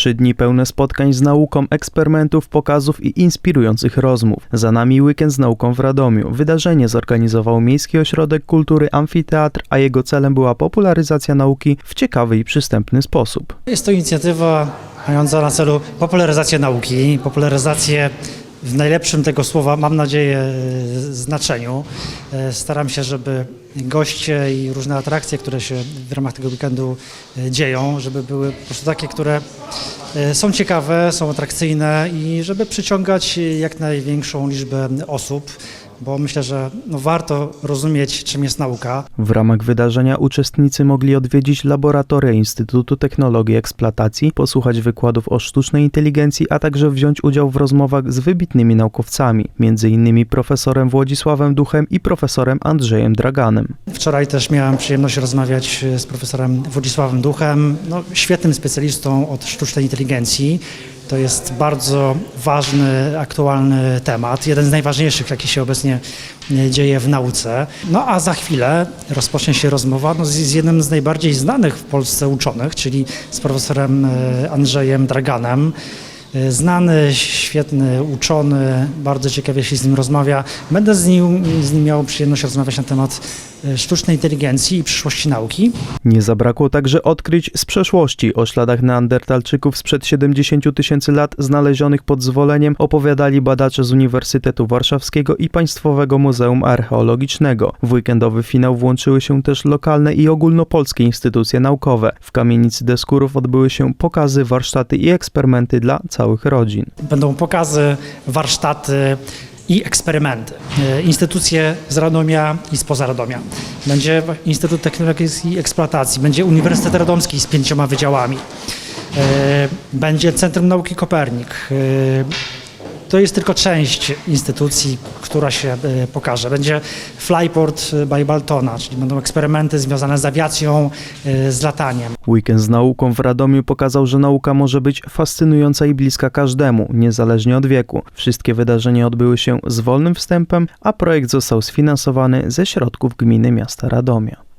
Trzy dni pełne spotkań z nauką, eksperymentów, pokazów i inspirujących rozmów. Za nami weekend z nauką w Radomiu. Wydarzenie zorganizował Miejski Ośrodek Kultury Amfiteatr, a jego celem była popularyzacja nauki w ciekawy i przystępny sposób. Jest to inicjatywa mająca na celu popularyzację nauki, popularyzację w najlepszym tego słowa, mam nadzieję, e, znaczeniu. E, Staram się, żeby goście i różne atrakcje, które się w ramach tego weekendu e, dzieją, żeby były po prostu takie, które są ciekawe, są atrakcyjne i żeby przyciągać jak największą liczbę osób, bo myślę, że no warto rozumieć, czym jest nauka. W ramach wydarzenia uczestnicy mogli odwiedzić laboratoria Instytutu Technologii Eksploatacji, posłuchać wykładów o sztucznej inteligencji, a także wziąć udział w rozmowach z wybitnymi naukowcami, m.in. profesorem Władysławem Duchem i profesorem Andrzejem Draganem. Wczoraj też miałem przyjemność rozmawiać z profesorem Władysławem Duchem, no, świetnym specjalistą od sztucznej inteligencji. To jest bardzo ważny, aktualny temat, jeden z najważniejszych, jaki się obecnie e, dzieje w nauce. No a za chwilę rozpocznie się rozmowa no, z, z jednym z najbardziej znanych w Polsce uczonych, czyli z profesorem e, Andrzejem Draganem. E, Znany, świetny, uczony, bardzo ciekawie się z nim rozmawia. Będę z nim, z nim miał przyjemność rozmawiać na temat sztucznej inteligencji i przyszłości nauki. Nie zabrakło także odkryć z przeszłości o śladach neandertalczyków sprzed 70 tysięcy lat znalezionych pod zwoleniem opowiadali badacze z Uniwersytetu Warszawskiego i Państwowego Muzeum Archeologicznego. W weekendowy finał włączyły się też lokalne i ogólnopolskie instytucje naukowe. W kamienicy Deskurów odbyły się pokazy, warsztaty i eksperymenty dla całych rodzin. Będą pokazy, warsztaty i eksperymenty. E, Instytucje z Radomia i spoza Radomia. Będzie Instytut Technologii i Eksploatacji, będzie Uniwersytet Radomski z pięcioma wydziałami. E, Będzie Centrum Nauki Kopernik. E, To jest tylko część instytucji, która się e, pokaże. Będzie Flyport by Baltona, czyli będą eksperymenty związane z awiacją, e, z lataniem. Weekend z nauką w Radomiu pokazał, że nauka może być fascynująca i bliska każdemu, niezależnie od wieku. Wszystkie wydarzenia odbyły się z wolnym wstępem, a projekt został sfinansowany ze środków gminy miasta Radomia.